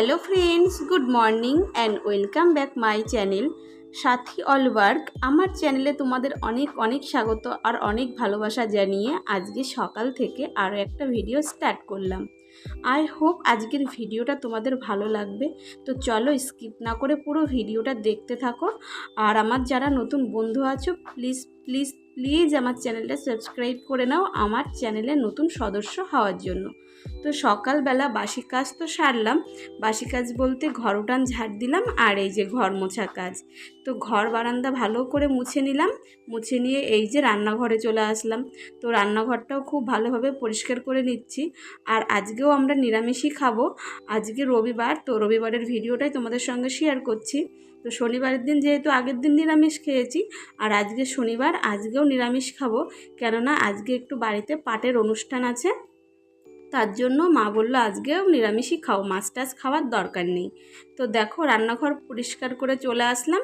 Hello friends good morning and welcome back my channel Sathi all work, আমার চ্যানেলে তোমাদের অনেক অনেক স্বাগত আর অনেক ভালোবাসা জানিয়ে আজকে সকাল থেকে আরও একটা ভিডিও স্টার্ট করলাম। আই হোপ আজকের ভিডিওটা তোমাদের ভালো লাগবে। তো চলো স্কিপ না করে পুরো ভিডিওটা দেখতে থাকো। আর আমার যারা নতুন বন্ধু আছো প্লিজ প্লিজ প্লিজ আমার চ্যানেলটা সাবস্ক্রাইব করে নাও আমার চ্যানেলে নতুন সদস্য হওয়ার জন্য। তো সকালবেলা বাসি কাজ তো সারলাম। বাসি কাজ বলতে ঘর উঠান ঝাড় দিলাম আর এই যে ঘর মোছা কাজ। তো ঘর বারান্দা ভালো করে মুছে নিলাম। মুছে নিয়ে এই যে রান্নাঘরে চলে আসলাম। তো রান্নাঘরটাও খুব ভালোভাবে পরিষ্কার করে নিচ্ছি। আর আজকেও আমরা নিরামিষই খাব। আজকে রবিবার, তো রবিবারের ভিডিওটাই তোমাদের সঙ্গে শেয়ার করছি। তো শনিবারের দিন যেহেতু আগের দিন নিরামিষ খেয়েছি, আর আজকে শনিবার, আজকেও নিরামিষ খাব। কেননা আজকে একটু বাড়িতে পাটের অনুষ্ঠান আছে। তার জন্য মা বলল, আজকেও নিরামিষই খাও, মাছ টাছ খাওয়ার দরকার নেই। তো দেখো রান্নাঘর পরিষ্কার করে চলে আসলাম।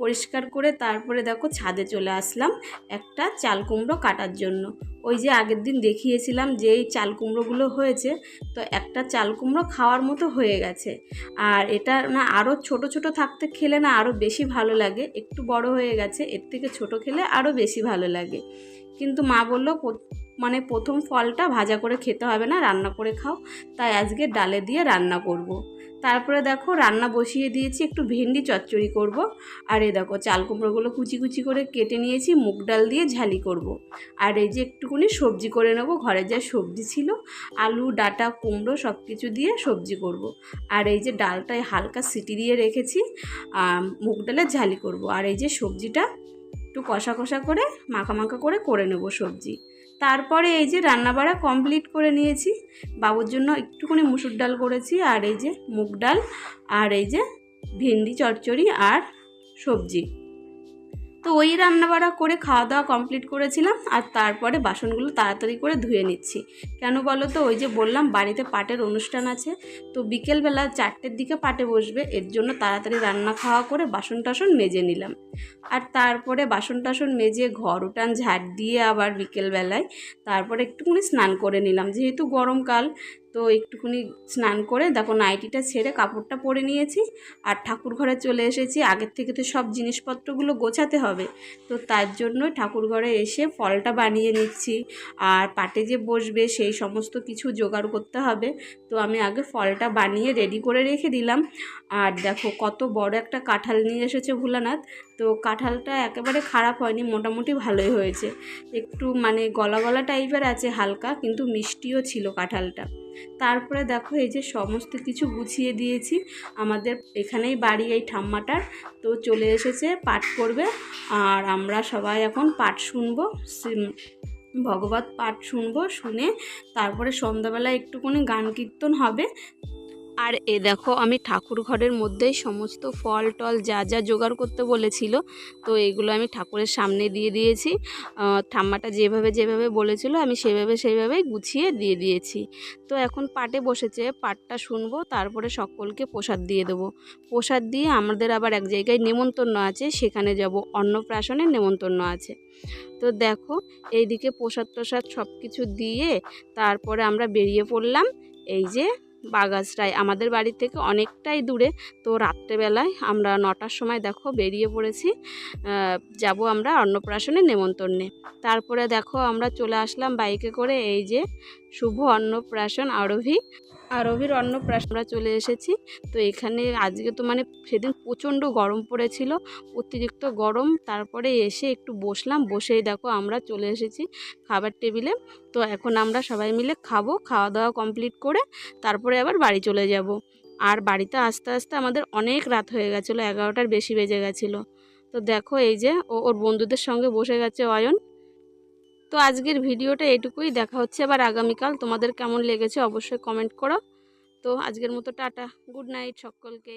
পরিষ্কার করে তারপরে দেখো ছাদে চলে আসলাম একটা চাল কুমড়ো কাটার জন্য। ওই যে আগের দিন দেখিয়েছিলাম যে এই চাল কুমড়োগুলো হয়েছে, তো একটা চাল কুমড়ো খাওয়ার মতো হয়ে গেছে। আর এটা না আরও ছোট ছোট থাকতে খেলে না আরও বেশি ভালো লাগে, একটু বড় হয়ে গেছে, এর থেকে ছোট খেলে আরও বেশি ভালো লাগে। কিন্তু মা বলল মানে প্রথম ফলটা ভাজা করে খেতে হবে না, রান্না করে খাও তাই আজকে ডালে দিয়ে রান্না করব। তারপরে দেখো রান্না বসিয়ে দিয়েছি, একটু ভেন্ডি চচ্চড়ি করব। আর এই দেখো চাল কুমড়োগুলো কুচি কুচি করে কেটে নিয়েছি, মুগ ডাল দিয়ে ঝালি করব। আর এই যে একটুকুনি সবজি করে নেব, ঘরে যা সবজি ছিল, আলু, ডাটা, কুমড়ো সব কিছু দিয়ে সবজি করব। আর এই যে ডালটায় হালকা সিটি দিয়ে রেখেছি মুগ ডালের ঝালি করব। আর এই যে সবজিটা একটু কষা কষা করে, মাখা মাখা করে করে নেব সবজি তারপরে এই যে রান্নাবাড়া কমপ্লিট করে নিয়েছি। বাবুর জন্য একটুখানি মুসুর ডাল করেছি আর এই যে মুগ ডাল আর এই যে ভেন্ডি, চচ্চড়ি আর সবজি। তো ওই রান্নাবাড়া করে খাওয়া দাওয়া কমপ্লিট করেছিলাম, আর তারপরে বাসনগুলো তাড়াতাড়ি করে ধুয়ে নিচ্ছি। কেন বলো তো? ওই যে বললাম, বাড়িতে পাটের অনুষ্ঠান আছে, তো বিকেলবেলা চারটের দিকে পাটে বসবে, এর জন্য তাড়াতাড়ি রান্না খাওয়া করে বাসন টাসন মেজে নিলাম। আর তারপরে বাসন টাসন মেজে ঘর উঠান ঝাড় দিয়ে আবার বিকেলবেলায় তারপরে একটুখানি স্নান করে নিলাম। যেহেতু গরমকাল তো একটুখানি স্নান করে দেখো নাইটিটা ছেড়ে কাপড়টা পরে নিয়েছি আর ঠাকুর ঘরে চলে এসেছি। আগের থেকে তো সব জিনিসপত্রগুলো গোছাতে হবে। তো তার জন্যই ঠাকুর ঘরে এসে ফলটা বানিয়ে নিচ্ছি। আর পাটে যে বসবে সেই সমস্ত কিছু জোগাড় করতে হবে। তো আমি আগে ফলটা বানিয়ে রেডি করে রেখে দিলাম। আর দেখো কত বড় একটা কাঁঠাল নিয়ে এসেছে ভোলানাথ। তো কাঁঠালটা একেবারে খারাপ হয়নি, মোটামুটি ভালোই হয়েছে। একটু মানে গলা গলা টাইপের আছে হালকা, কিন্তু মিষ্টিও ছিল কাঁঠালটা। তারপরে দেখো এই যে সমস্ত কিছু গুছিয়ে দিয়েছি। আমাদের এখানেই বাড়ি এই ঠাম্মাটার। তো চলে এসেছে, পাঠ করবে। আর আমরা সবাই এখন পাঠ শুনব। ভগবত পাঠ শুনব, শুনে তারপরে সন্ধ্যাবেলা একটুখানি গান কীর্তন হবে। আর এ দেখো, আমি ঠাকুর ঘরের মধ্যেই সমস্ত ফল টল যা যা জোগাড় করতে বলেছিল, তো এইগুলো আমি ঠাকুরের সামনে দিয়ে দিয়েছি। ঠাম্মাটা যেভাবে যেভাবে বলেছিল, আমি সেভাবে সেইভাবেই গুছিয়ে দিয়ে দিয়েছি। তো এখন পাটে বসেছে, পাটটা শুনব, তারপরে সকলকে প্রসাদ দিয়ে দেবো। প্রসাদ দিয়ে আমাদের আবার এক জায়গায় নেমন্তন্ন আছে, সেখানে যাব। অন্নপ্রাশনের নেমন্তন্ন আছে। তো দেখো, এইদিকে প্রসাদ প্রসাদ সব কিছু দিয়ে তারপরে আমরা বেরিয়ে পড়লাম। এই যে বাগাসরায় আমাদের বাড়ি থেকে অনেকটাই দূরে। তো রাত্রেবেলায় আমরা নটার সময় দেখো বেরিয়ে পড়েছি। যাব আমরা অন্নপ্রাশনে নেমন্তন্নে। তারপরে দেখো আমরা চলে আসলাম বাইকে করে এই যে শুভ অন্নপ্রাশন আরোহী। আরবির অন্নপ্রাশন। আমরা চলে এসেছি। তো এখানে আজকে তো মানে সেদিন প্রচণ্ড গরম পড়েছিল, অতিরিক্ত গরম। তারপরে এসে একটু বসলাম। বসেই দেখো আমরা চলে এসেছি খাবার টেবিলে। তো এখন আমরা সবাই মিলে খাব খাওয়া দাওয়া কমপ্লিট করে তারপরে আবার বাড়ি চলে যাব। আর বাড়িতে আস্তে আস্তে আমাদের অনেক রাত হয়ে গেছিল, এগারোটার বেশি বেজে গেছিল। তো দেখো এই যে ও, ওর বন্ধুদের সঙ্গে বসে গেছে অয়ন। তো আজকের ভিডিওটা এটুকুই। দেখা হচ্ছে আবার আগামীকাল। তোমাদের কেমন লেগেছে অবশ্যই কমেন্ট করো। তো আজকের মতো টাটা। গুড নাইট সকলকে।